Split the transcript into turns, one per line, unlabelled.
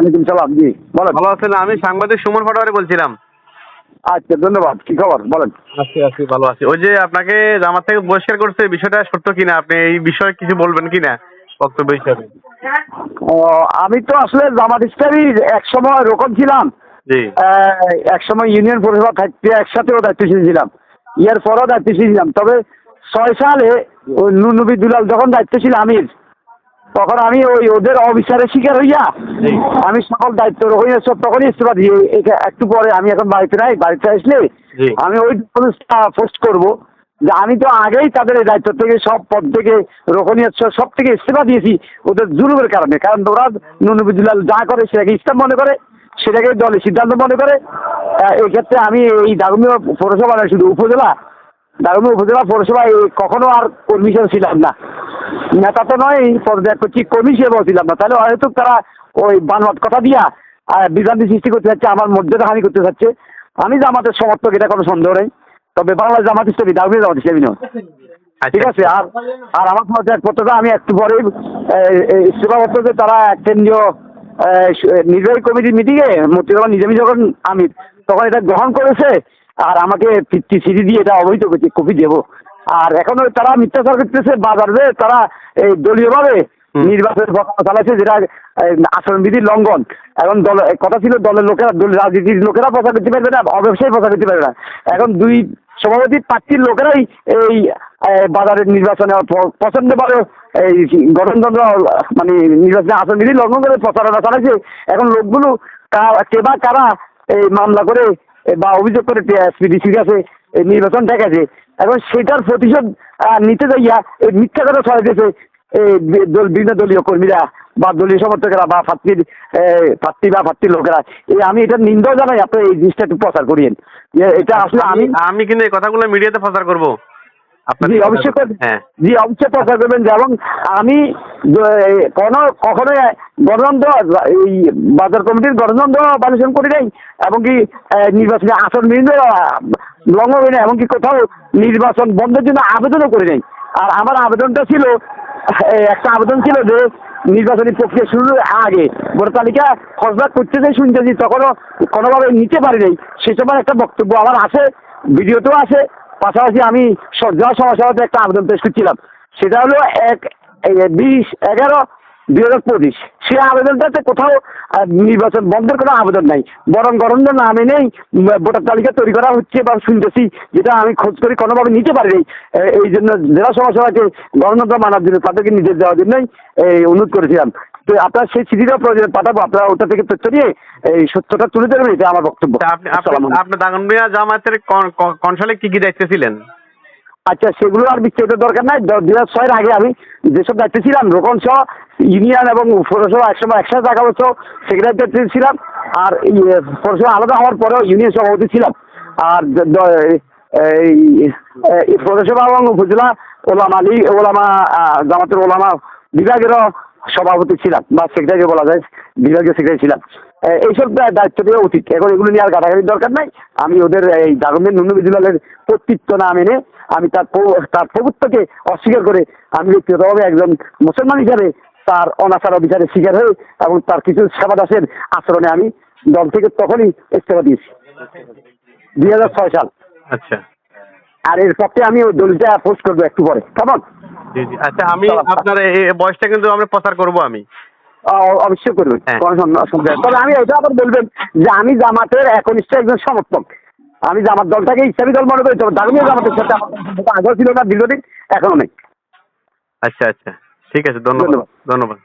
ওয়ালাইকুম সালাম জি বলেন।
ভালো আছেন? আমি সাংবাদিক সুমন পাটোয়ারি বলছিলাম।
আচ্ছা ধন্যবাদ। কি খবর? বলেন।
আছি আছি ভালো আছি। ওই যে আপনাকে জামাত থেকে বহিষ্কার করছে বিষয়টা সত্য কিনা? আপনি এই বিষয়ে কিছু বলবেন কিনা বক্তব্য হিসাবে?
ও, আমি তো আসলে জামাত ইসলামী এক সময় রোকন ছিলাম।
জি।
এক সময় ইউনিয়ন পরিষেবা থাকতে একসাথেও দায়িত্বশীল ছিলাম। ইয়ার পরও দায়িত্বশীল ছিলাম। তবে ছয় সালে ওই নুনবী দুলাল যখন দায়িত্বশীল আমির তখন আমি ওই ওদের অবিচারের শিকার হইয়া আমি সকল দায়িত্ব হয়ে সব তখনই ইস্তফা দিয়ে এটা- একটু পরে আমি এখন বাড়িতে নাই বাড়িতে আসলে আমি ওই পোস্ট করব। যে আমি তো আগেই তাদের এই দায়িত্ব থেকে সব পদ থেকে রোকনীয় সব থেকে ইস্তফা দিয়েছি ওদের জুলুমের কারণে। কারণ ওরা নুনবিদুল্লাল যা করে সেটাকে ইসলাম মনে করে সেটাকে দলের সিদ্ধান্ত মনে করে। এই ক্ষেত্রে আমি এই দারুমীয় পৌরসভা শুধু উপজেলা দারুমীয় উপজেলা পৌরসভায় কখনো আর কর্মী ছিলাম না। নেতা তো নয় পর্যায় করছি কর্মী হিসেবেও ছিলাম না। তাহলে হয়তো তারা ওই বানোয়াট কথা দিয়া বিভ্রান্তি সৃষ্টি করতে চাচ্ছে আমার মর্যাদা হানি করতে চাচ্ছে আমি জামাতের সমর্থক এটা কোনো সন্দেহ নেই। তবে বাংলা জামাত ইসলামী দারুমীয় জামাত ইসলামী নয় ঠিক আছে আর আর আমার পর্যায় পত্রটা আমি একটু পরে ইস্তফা পত্র যে তারা কেন্দ্রীয় আহ, নির্বাহী কমিটির মিটিংয়ে মন্ত্রীসভা নিজামী যখন আমি তখন এটা গ্রহণ করেছে আর আমাকে ফিফটি সিডি দিয়ে এটা অবহিত করছে কপি দেবো। আর এখন ওই তারা মিথ্যাচার করতেছে বাজারে তারা এই দলীয়ভাবে প্রচারণা চালাচ্ছে যেটা এই, আচরণবিধির লঙ্ঘন। এখন দল কথা ছিল দলের লোকেরা দল রাজনীতির লোকেরা প্রচার করতে পারবে না অব্যবসায়ী প্রচার করতে পারবে না। এখন দুই সভাপতি প্রার্থীর লোকেরাই এই বাজারের নির্বাচনে প- পছন্দ করে এই গঠনতন্ত্র মানে নির্বাচনে আচরণবিধি লঙ্ঘন করে প্রচারণা চালাচ্ছে এখন লোকগুলো কা- কে বা কারা এই মামলা করে বা অভিযোগ করে এসপিডিসির কাছে এই নির্বাচন ঠেকেছে এখন সেটার প্রতিশোধ নিতে যাইয়া এই মিথ্যা কথা ছড়াইতেছে এই দল বিভিন্ন দলীয় কর্মীরা বা দলীয় সমর্থকেরা বা প্রার্থীর প্রার্থী বা প্রার্থীর লোকেরা। এই আমি এটা নিন্দাও জানাই আপনি এই জিনিসটা একটু প্রচার করিয়েন। যে এটা আসলে আমি
আমি কিন্তু এই কথাগুলো মিডিয়াতে প্রচার করব।
জি অবশ্যই
হ্যাঁ।
জি অবশ্যই প্রচার করবেন এবং আমি কোনো কখনো গণতন্ত্র এই বাজার কমিটির গণতন্ত্র বালিশন করি নাই এবং কি নির্বাচনী আসন বিন্দু লঙ্ঘন করি নাই এমনকি কোথাও নির্বাচন বন্ধের জন্য আবেদনও করি নাই। আর আমার আবেদনটা ছিল একটা আবেদন ছিল যে নির্বাচনী প্রক্রিয়া শুরুর আগে ভোটার তালিকা খসড়া করতে যে শুনতেছি তখনও কোনোভাবে নিতে পারি নাই সে সময় একটা বক্তব্য আমার আছে ভিডিওতেও আছে পাশাপাশি আমি যা সমস্যাতে একটা আবেদন পেশ করছিলাম। সেটা হলো এক বিশ এগারো দুই হাজার পঁচিশ। সে আবেদনটাতে কোথাও নির্বাচন বন্ধের কোনো আবেদন নাই। বরং গণতন্ত্র নামে নেই ভোটার তালিকা তৈরি করা হচ্ছে বা শুনতেছি, যেটা আমি খোঁজ করি কোনোভাবে নিতে পারি নাই। এই জন্য জেলা সমাজসভাকে গণতন্ত্র মানার জন্য তাদেরকে নির্দেশ দেওয়ার জন্যই অনুরোধ করেছিলাম। তো আপনার সেই চিঠিটা প্রয়োজন পাঠাবো আপনারা ওটা থেকে তথ্য নিয়ে এই সত্যটা তুলে ধরবেন এটা আমার বক্তব্য।
আপনি দাগনবিয়া জামাতের কোন- কোন- কোন কি কি দায়িত্বে ছিলেন?
আচ্ছা সেগুলো আর বিস্তারিত দরকার নাই। দু হাজার ছয়ের আগে আমি যেসব দায়িত্বে ছিলাম রোকন সহ ইউনিয়ন এবং পৌরসভা একসময় একসাথে থাকা হতো সেক্রেটারি দায়িত্বে ছিলাম। আর পৌরসভা আলাদা হওয়ার পরেও ইউনিয়ন সভাপতি ছিলাম। আর এই পৌরসভা এবং উপজেলা ওলামা লী ওলামা জামাতের ওলামা বিভাগেরও সভাপতি ছিলাম বা সেক্রেটারি বলা যায় বিভাগীয় সেক্রেটারি ছিলাম। এইসব দায়িত্ব দেওয়া উচিত এখন এগুলো নিয়ে আর ঘাটাঘাটির দরকার নাই। আমি ওদের এই নুনু বিদুলালের কর্তৃত্ব না মেনে আমি তার তার প্রভুত্বকে অস্বীকার করে আমি ব্যক্তিগতভাবে একজন মুসলমান হিসাবে তার অনাচার অবিচারের শিকার হয়ে এবং তার কিছু সেবা দাসের আচরণে আমি দল থেকে তখনই ইস্তফা দিয়েছি। দুই হাজার ছয় সাল।
আচ্ছা।
আর এর পক্ষে আমি ওই দলটা পোস্ট করব একটু পরে। কেমন?
জি জি। আচ্ছা আমি আপনার এই বয়সটা কিন্তু আমরা প্রচার করব আমি।
অবশ্যই করবেন
হ্যাঁ।
তবে আমি এটা আবার বলবেন যে আমি জামাতের একনিষ্ঠ একজন সমর্থক। আমি জামাত দলটাকে ইসলামী দল মনে করি দারুণীয় জামাতের সাথে আগেও ছিল না দীর্ঘদিন এখনও নেই।
আচ্ছা আচ্ছা। ঠিক আছে ধন্যবাদ।
ধন্যবাদ।